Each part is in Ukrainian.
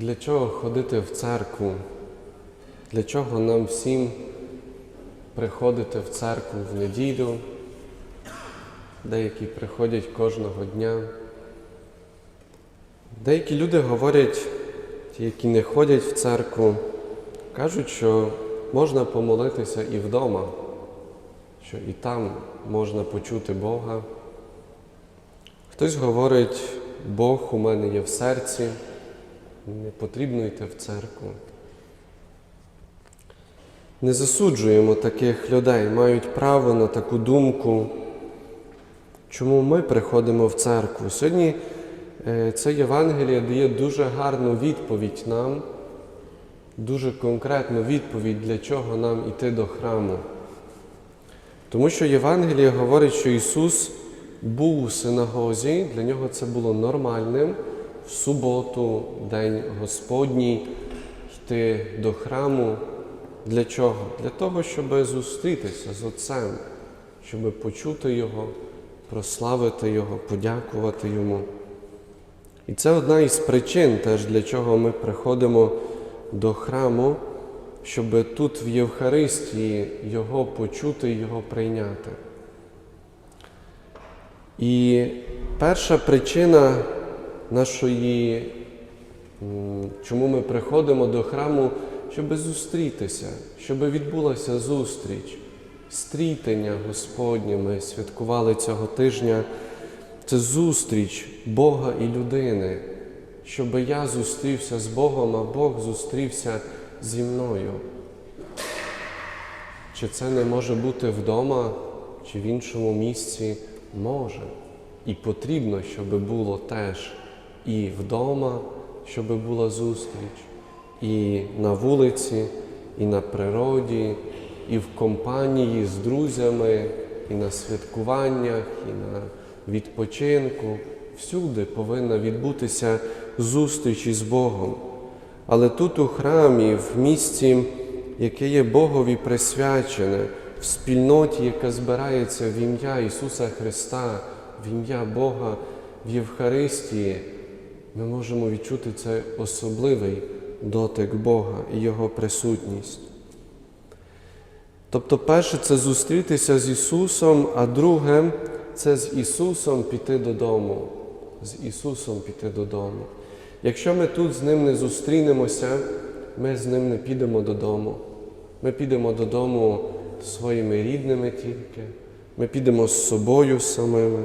Для чого ходити в церкву? Для чого нам всім приходити в церкву в неділю? Деякі приходять кожного дня. Деякі люди говорять, ті, які не ходять в церкву, кажуть, що можна помолитися і вдома, що і там можна почути Бога. Хтось говорить, Бог у мене є в серці, не потрібно йти в церкву. Не засуджуємо таких людей, мають право на таку думку. Чому ми приходимо в церкву? Сьогодні е, це Євангеліє дає дуже гарну відповідь нам, дуже конкретну відповідь, для чого нам йти до храму. Тому що Євангеліє говорить, що Ісус був у синагозі, для нього це було нормальним в суботу, День Господній, йти до храму. Для чого? Для того, щоб зустрітися з Отцем, щоб почути Його, прославити Його, подякувати Йому. І це одна із причин, теж для чого ми приходимо до храму, щоб тут в Євхаристії Його почути Його прийняти. І перша причина нашої, чому ми приходимо до храму, щоб зустрітися, щоб відбулася зустріч, стрітення Господнє. Ми святкували цього тижня. Це зустріч Бога і людини, щоб я зустрівся з Богом, а Бог зустрівся зі мною. Чи це не може бути вдома, чи в іншому місці? Може. І потрібно, щоб було теж і вдома, щоб була зустріч, і на вулиці, і на природі, і в компанії з друзями, і на святкуваннях, і на відпочинку. Всюди повинна відбутися зустріч із Богом. Але тут у храмі, в місці, яке є Богові присвячене, в спільноті, яка збирається в ім'я Ісуса Христа, в ім'я Бога в Євхаристії, ми можемо відчути цей особливий дотик Бога і Його присутність. Тобто, перше це зустрітися з Ісусом, а друге це з Ісусом піти додому. З Ісусом піти додому. Якщо ми тут з Ним не зустрінемося, ми з Ним не підемо додому. Ми підемо додому своїми рідними тільки, ми підемо з собою самими.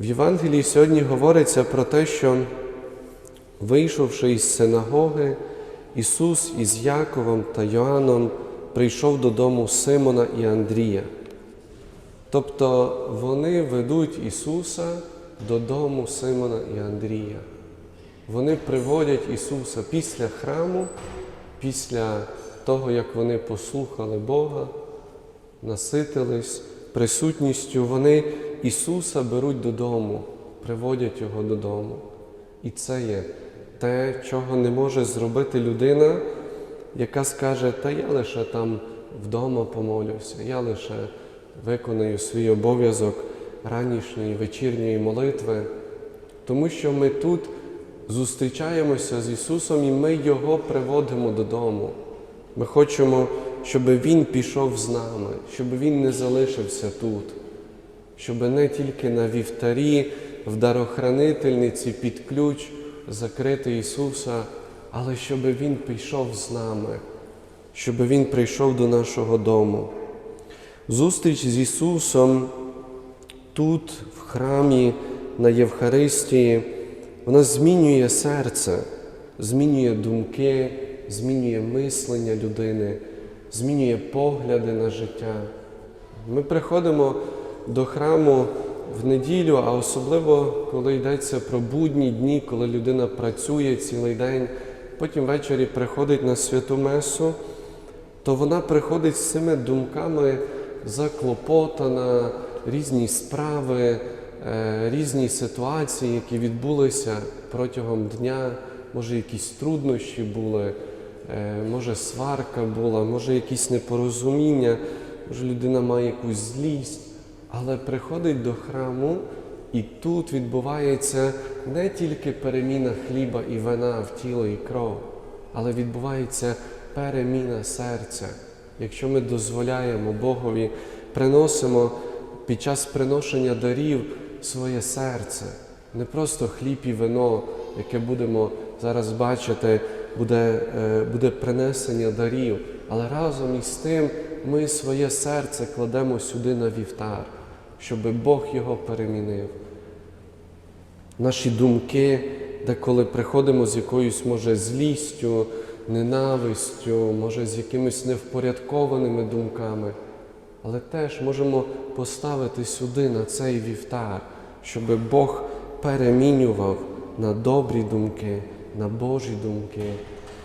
В Євангелії сьогодні говориться про те, що, вийшовши із синагоги, Ісус із Яковом та Йоанном прийшов додому Симона і Андрія. Тобто вони ведуть Ісуса додому Симона і Андрія. Вони приводять Ісуса після храму, після того, як вони послухали Бога, наситились присутністю, вони Ісуса беруть додому, приводять Його додому. І це є те, чого не може зробити людина, яка скаже, та я лише там вдома помолюся, я лише виконую свій обов'язок ранішньої вечірньої молитви, тому що ми тут зустрічаємося з Ісусом і ми Його приводимо додому. Ми хочемо, щоб Він пішов з нами, щоб Він не залишився тут, щоб не тільки на вівтарі, в дарохранительниці під ключ закрити Ісуса, але щоб Він пішов з нами, щоб Він прийшов до нашого дому. Зустріч з Ісусом тут, в храмі, на Євхаристії, вона змінює серце, змінює думки, змінює мислення людини, змінює погляди на життя. Ми приходимо до храму в неділю, а особливо, коли йдеться про будні дні, коли людина працює цілий день, потім ввечері приходить на святу Месу, то вона приходить з цими думками заклопотана, різні справи, е, різні ситуації, які відбулися протягом дня, може, якісь труднощі були, може сварка була, може якісь непорозуміння, може людина має якусь злість, але приходить до храму І тут відбувається не тільки переміна хліба і вина в тіло і кров, але відбувається переміна серця. Якщо ми дозволяємо Богові, приносимо під час приношення дарів своє серце, не просто хліб і вино, яке будемо зараз бачити, буде, е, буде принесення дарів, але разом із тим ми своє серце кладемо сюди на вівтар, щоб Бог його перемінив. Наші думки, де коли приходимо з якоюсь, може, злістю, ненавистю, може, з якимись невпорядкованими думками, але теж можемо поставити сюди, на цей вівтар, щоб Бог перемінював на добрі думки, на Божі думки,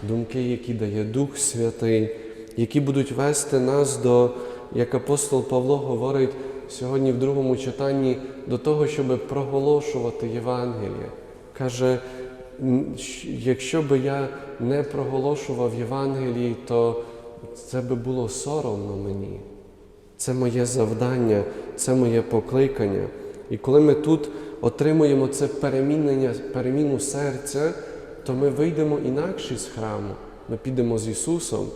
думки, які дає Дух Святий, які будуть вести нас до, як апостол Павло говорить сьогодні в другому читанні, до того, щоб проголошувати Євангеліє. Каже, якщо би я не проголошував Євангелії, то це би було соромно мені. Це моє завдання, це моє покликання. І коли ми тут отримуємо це перемінення, переміну серця, то ми вийдемо інакше з храму. Ми підемо з Ісусом,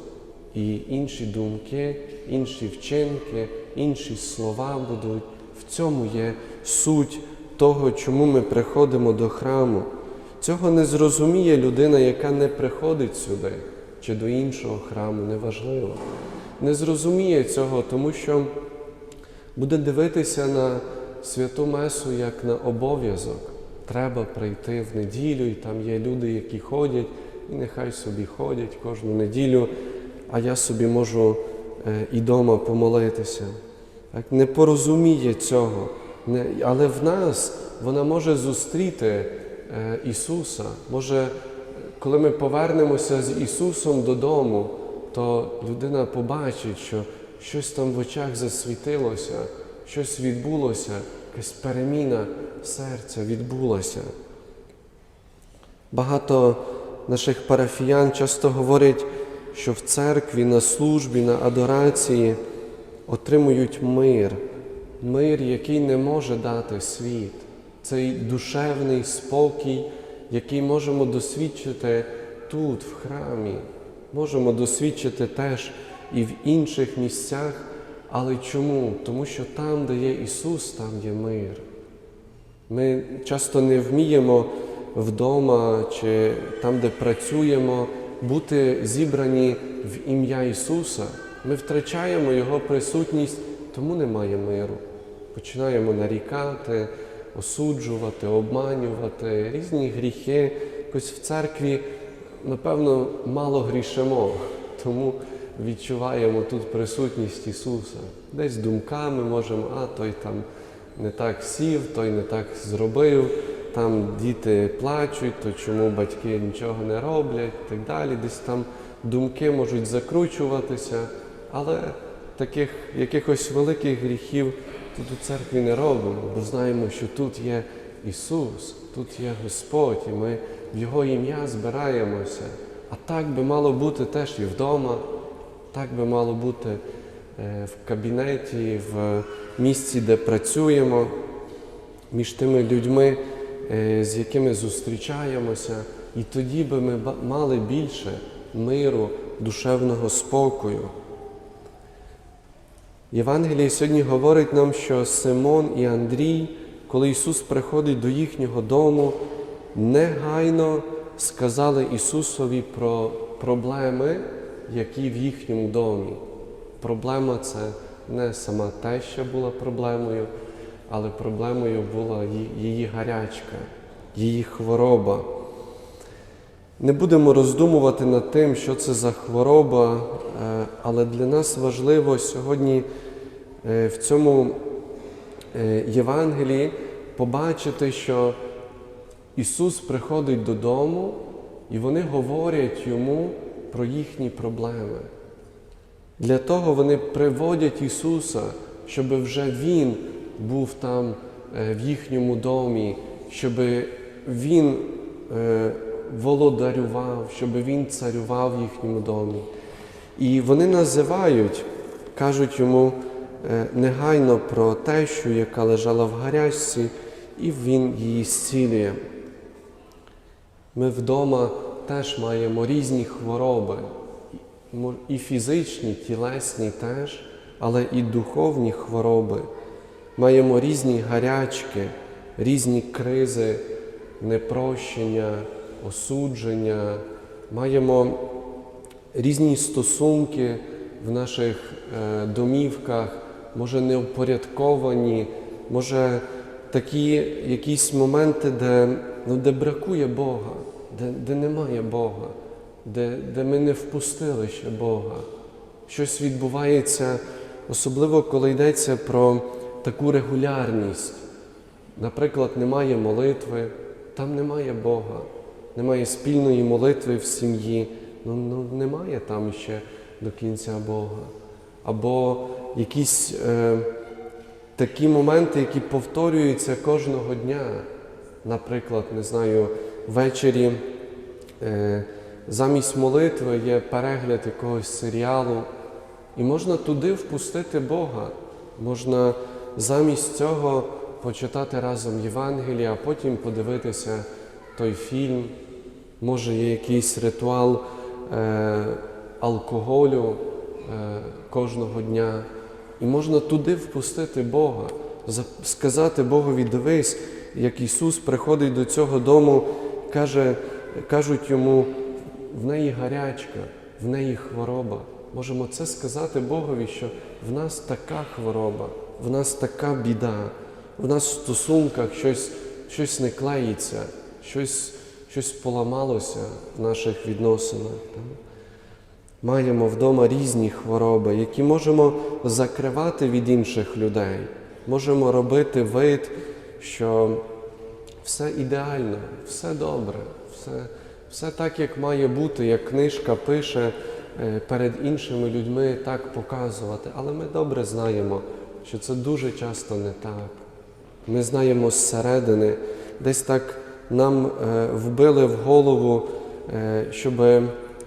і інші думки, інші вчинки, інші слова будуть. В цьому є суть того, чому ми приходимо до храму. Цього не зрозуміє людина, яка не приходить сюди чи до іншого храму, неважливо. Не зрозуміє цього, тому що буде дивитися на святу Месу як на обов'язок. Треба прийти в неділю, і там є люди, які ходять, і нехай собі ходять кожну неділю, а я собі можу е, і дома помолитися. Так, не порозуміє цього. Не, але в нас вона може зустріти е, Ісуса. Може, коли ми повернемося з Ісусом додому, то людина побачить, що щось там в очах засвітилося, щось відбулося, якась переміна серця відбулася. Багато наших парафіян часто говорять, що в церкві на службі, на адорації отримують мир, мир, який не може дати світ, цей душевний спокій, який можемо досвідчити тут, в храмі, можемо досвідчити теж і в інших місцях. Але чому? Тому що там, де є Ісус, там є мир. Ми часто не вміємо вдома чи там, де працюємо, бути зібрані в ім'я Ісуса. Ми втрачаємо Його присутність, тому немає миру. Починаємо нарікати, осуджувати, обманювати різні гріхи. Якось в церкві, напевно, мало грішимо, тому відчуваємо тут присутність Ісуса. Десь думками можемо, а той там не так сів, той не так зробив, там діти плачуть, то чому батьки нічого не роблять і так далі. Десь там думки можуть закручуватися, але таких якихось великих гріхів тут у церкві не робимо, бо знаємо, що тут є Ісус, тут є Господь, і ми в Його ім'я збираємося. А так би мало бути теж і вдома, так би мало бути е, в кабінеті, в місці, де працюємо, між тими людьми, е, з якими зустрічаємося, і тоді би ми мали більше миру, душевного спокою. Євангеліє сьогодні говорить нам, що Симон і Андрій, коли Ісус приходить до їхнього дому, негайно сказали Ісусові про проблеми, які в їхньому домі. Проблема це не сама теща була проблемою, але проблемою була її гарячка, її хвороба. Не будемо роздумувати над тим, що це за хвороба, е, але для нас важливо сьогодні е, в цьому е, Євангелії побачити, що Ісус приходить додому, і вони говорять йому про їхні проблеми. Для того вони приводять Ісуса, щоб вже Він був там е, в їхньому домі, щоб Він е, володарював, щоб Він царював в їхньому домі. І вони називають, кажуть йому е, негайно про тещу, яка лежала в гарячці, і Він її зцілює. Ми вдома теж маємо різні хвороби, і фізичні, тілесні теж, але і духовні хвороби. Маємо різні гарячки, різні кризи, непрощення, осудження, маємо різні стосунки в наших е, домівках, може неупорядковані, може такі якісь моменти, де, ну, де бракує Бога, де, де немає Бога, де, де ми не впустили ще Бога. Щось відбувається, особливо коли йдеться про таку регулярність. Наприклад, немає молитви, там немає Бога, немає спільної молитви в сім'ї, ну, ну немає там ще до кінця Бога. Або якісь е, такі моменти, які повторюються кожного дня. Наприклад, не знаю, ввечері е, замість молитви є перегляд якогось серіалу, і можна туди впустити Бога. Можна замість цього почитати разом Євангелія, а потім подивитися той фільм. Може, є якийсь ритуал е, алкоголю е, кожного дня. І можна туди впустити Бога, за- сказати Богові, дивись, як Ісус приходить до цього дому, каже, кажуть йому, в неї гарячка, в неї хвороба. Можемо це сказати Богові, що в нас така хвороба, в нас така біда, в нас в стосунках щось, щось не клеїться, щось, щось поламалося в наших відносинах. Маємо вдома різні хвороби, які можемо закривати від інших людей. Можемо робити вид, що все ідеально, все добре, все, все так, як має бути, як книжка пише е, перед іншими людьми, так показувати. Але ми добре знаємо, що це дуже часто не так. Ми знаємо зсередини, десь так нам е, вбили в голову, е, щоб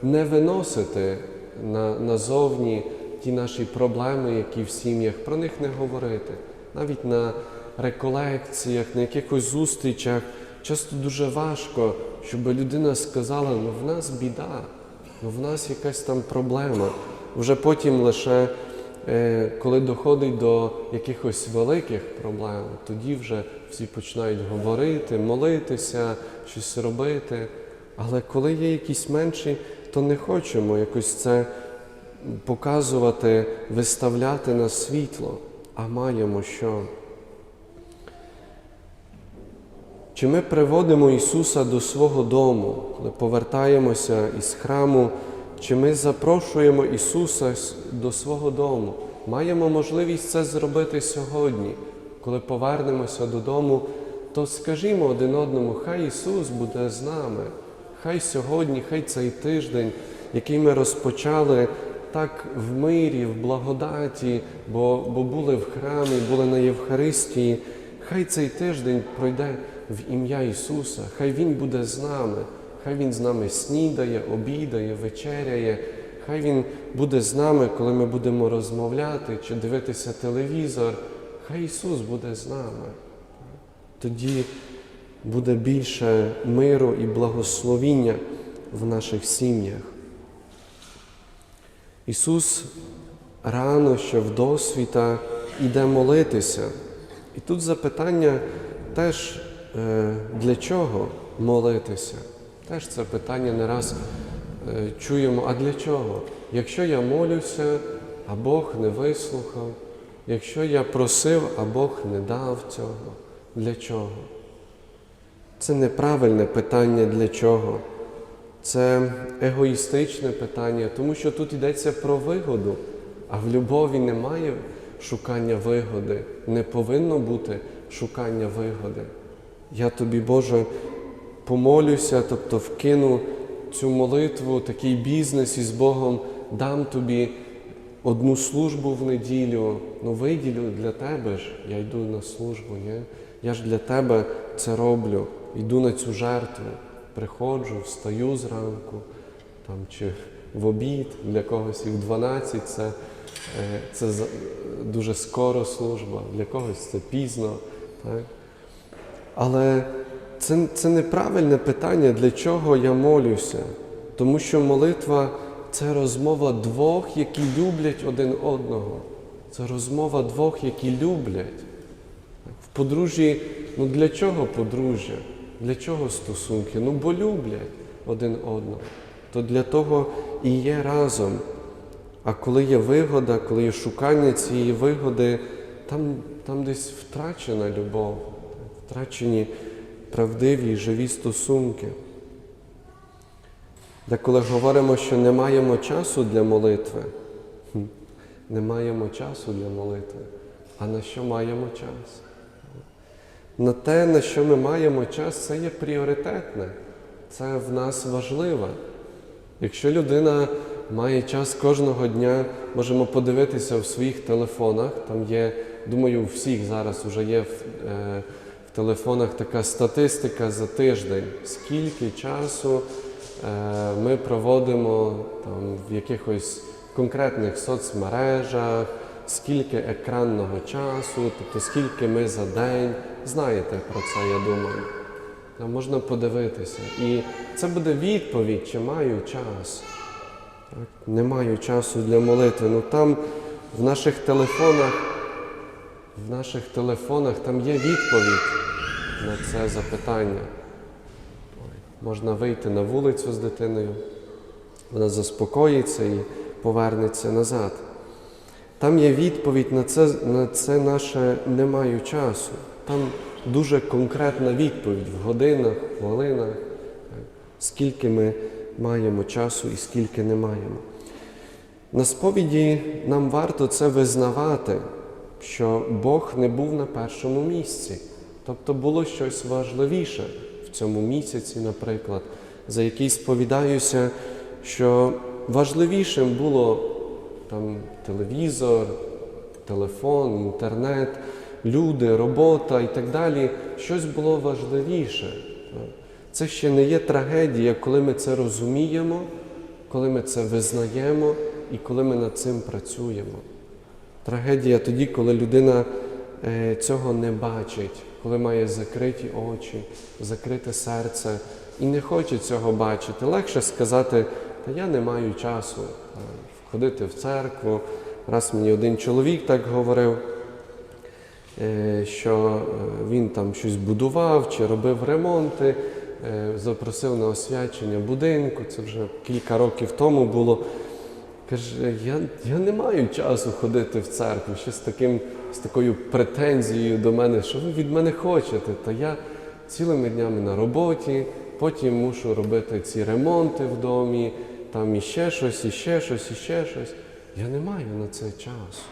не виносити на, назовні ті наші проблеми, які в сім'ях, про них не говорити. Навіть на реколекціях, на якихось зустрічах часто дуже важко, щоб людина сказала, ну в нас біда, ну в нас якась там проблема. Вже потім лише Е, коли доходить до якихось великих проблем, тоді вже всі починають говорити, молитися, щось робити. Але коли є якісь менші, то не хочемо якось це показувати, виставляти на світло, а маємо що. Чи ми приводимо Ісуса до свого дому, коли повертаємося із храму, чи ми запрошуємо Ісуса до свого дому? Маємо можливість це зробити сьогодні. Коли повернемося додому, то скажімо один одному, хай Ісус буде з нами, хай сьогодні, хай цей тиждень, який ми розпочали так в мирі, в благодаті, бо, бо були в храмі, були на Євхаристії, хай цей тиждень пройде в ім'я Ісуса, хай Він буде з нами, хай Він з нами снідає, обідає, вечеряє, хай Він буде з нами, коли ми будемо розмовляти чи дивитися телевізор, хай Ісус буде з нами. Тоді буде більше миру і благословіння в наших сім'ях. Ісус рано ще в досвіта іде молитися. І тут запитання теж е, для чого молитися? Теж це питання не раз е, чуємо, а для чого? Якщо я молюся, а Бог не вислухав, якщо я просив, а Бог не дав цього, для чого? Це неправильне питання для чого. Це егоїстичне питання, тому що тут йдеться про вигоду, а в любові немає шукання вигоди, не повинно бути шукання вигоди. Я тобі, Боже, помолюся, тобто вкину цю молитву, такий бізнес із Богом, дам тобі одну службу в неділю, ну виділю для тебе ж, я йду на службу, ні? я ж для тебе це роблю, йду на цю жертву, приходжу, встаю зранку, там, чи в обід, для когось і в 12 це, це дуже скоро служба, для когось це пізно. Так? Але це, це неправильне питання, для чого я молюся. Тому що молитва це розмова двох, які люблять один одного. Це розмова двох, які люблять. В подружжі, ну для чого подружжя? Для чого стосунки? Ну бо люблять один одного. То для того і є разом. А коли є вигода, коли є шукання цієї вигоди, там, там десь втрачена любов, втрачені правдиві, живі стосунки. Деколи говоримо, що не маємо часу для молитви, не маємо часу для молитви. А на що маємо час? На те, на що ми маємо час, це є пріоритетне, це в нас важливе. Якщо людина має час кожного дня, можемо подивитися в своїх телефонах. Там є, думаю, у всіх зараз вже є в, е, в телефонах така статистика за тиждень, скільки часу е, ми проводимо там, в якихось конкретних соцмережах, скільки екранного часу, тобто скільки ми за день. Знаєте про це, я думаю. Там можна подивитися. І це буде відповідь, чи маю час. Так? Не маю часу для молитви. Ну там в наших телефонах, в наших телефонах там є відповідь на це запитання. Можна вийти на вулицю з дитиною, вона заспокоїться і повернеться назад. Там є відповідь на це, на це наше не маю часу. Там дуже конкретна відповідь в годинах, хвилинах, скільки ми маємо часу і скільки не маємо. На сповіді нам варто це визнавати, що Бог не був на першому місці. Тобто було щось важливіше в цьому місяці, наприклад, за який сповідаюся, що важливішим було там телевізор, телефон, інтернет, люди, робота і так далі. Щось було важливіше. Це ще не є трагедія, коли ми це розуміємо, коли ми це визнаємо і коли ми над цим працюємо. Трагедія тоді, коли людина е, цього не бачить, коли має закриті очі, закрите серце і не хоче цього бачити. Легше сказати, та я не маю часу е, ходити в церкву. Раз мені один чоловік так говорив, е, що е, він там щось будував чи робив ремонти, е, запросив на освячення будинку, це вже кілька років тому було. Каже, я, я не маю часу ходити в церкву, ще з, таким, з такою претензією до мене, що ви від мене хочете. Та я цілими днями на роботі, потім мушу робити ці ремонти в домі, там іще щось, іще щось, іще щось. Я не маю на це часу.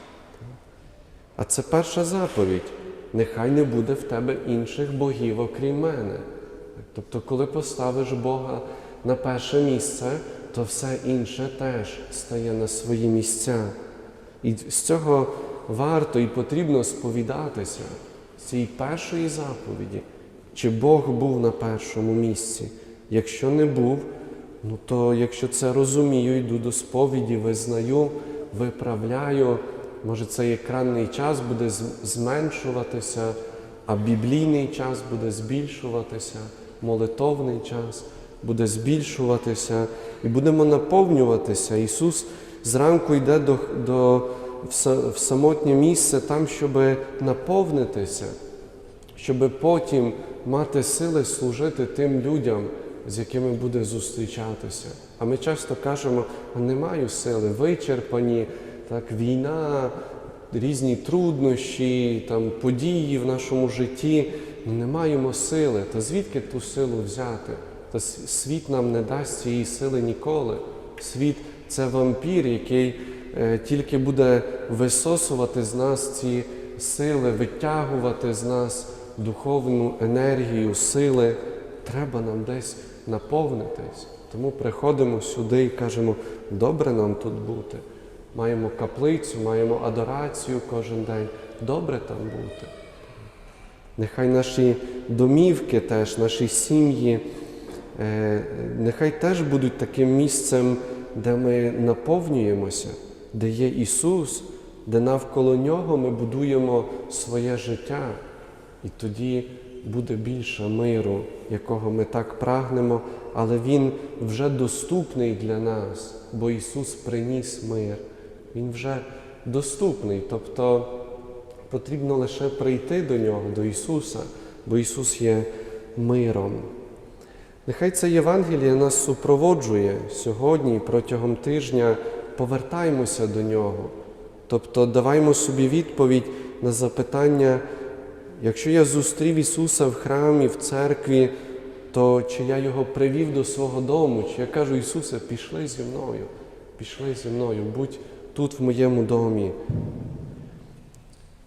А це перша заповідь. Нехай не буде в тебе інших богів, окрім мене. Тобто, коли поставиш Бога на перше місце, то все інше теж стає на свої місця. І з цього варто і потрібно сповідатися з цієї першої заповіді, чи Бог був на першому місці. Якщо не був, ну то якщо це розумію, йду до сповіді, визнаю, виправляю, може цей екранний час буде зменшуватися, а біблійний час буде збільшуватися, молитовний час буде збільшуватися і будемо наповнюватися. Ісус зранку йде до, до, в самотнє місце там, щоб наповнитися, щоб потім мати сили служити тим людям, з якими буде зустрічатися. А ми часто кажемо, не маю сили, вичерпані, так, війна, різні труднощі, там, події в нашому житті, не маємо сили. Та звідки ту силу взяти? Та світ нам не дасть цієї сили ніколи. Світ це вампір, який е, тільки буде висосувати з нас ці сили, витягувати з нас духовну енергію, сили. Треба нам десь наповнитись. Тому приходимо сюди і кажемо, добре нам тут бути. Маємо каплицю, маємо адорацію кожен день. Добре там бути. Нехай наші домівки теж, наші сім'ї. Е, нехай теж будуть таким місцем, де ми наповнюємося, де є Ісус, де навколо Нього ми будуємо своє життя. І тоді буде більше миру, якого ми так прагнемо, але Він вже доступний для нас, бо Ісус приніс мир. Він вже доступний. Тобто потрібно лише прийти до Нього, до Ісуса, бо Ісус є миром. Нехай це Євангеліє нас супроводжує сьогодні протягом тижня. Повертаємося до нього. Тобто даваймо собі відповідь на запитання, якщо я зустрів Ісуса в храмі, в церкві, то чи я його привів до свого дому, чи я кажу, Ісусе, пішли зі мною, пішли зі мною, будь тут в моєму домі.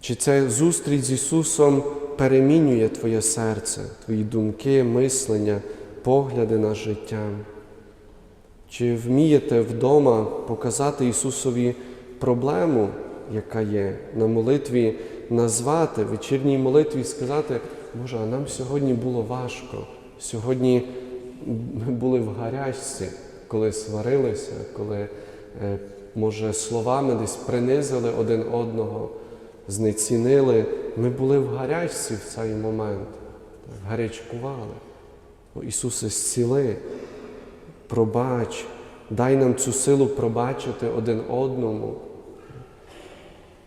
Чи ця зустріч з Ісусом перемінює Твоє серце, Твої думки, мислення, погляди на життя? Чи вмієте вдома показати Ісусові проблему, яка є, на молитві назвати, в вечірній молитві сказати, Боже, а нам сьогодні було важко. Сьогодні ми були в гарячці, коли сварилися, коли, е, може, словами десь принизили один одного, знецінили. Ми були в гарячці в цей момент, гарячкували. О, Ісусе, зціли пробач, дай нам цю силу пробачити один одному.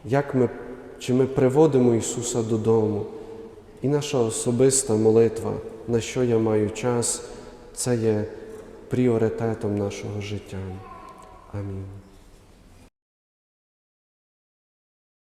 Як ми, Чи ми приводимо Ісуса додому? І наша особиста молитва, на що я маю час, це є пріоритетом нашого життя. Амінь.